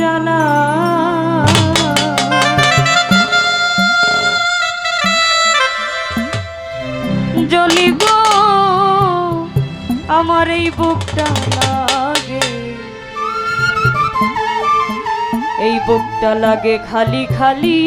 জ্বালা জ্বলিব আমার এই বুকটা লাগে। এই বুকটা লাগে খালি খালি।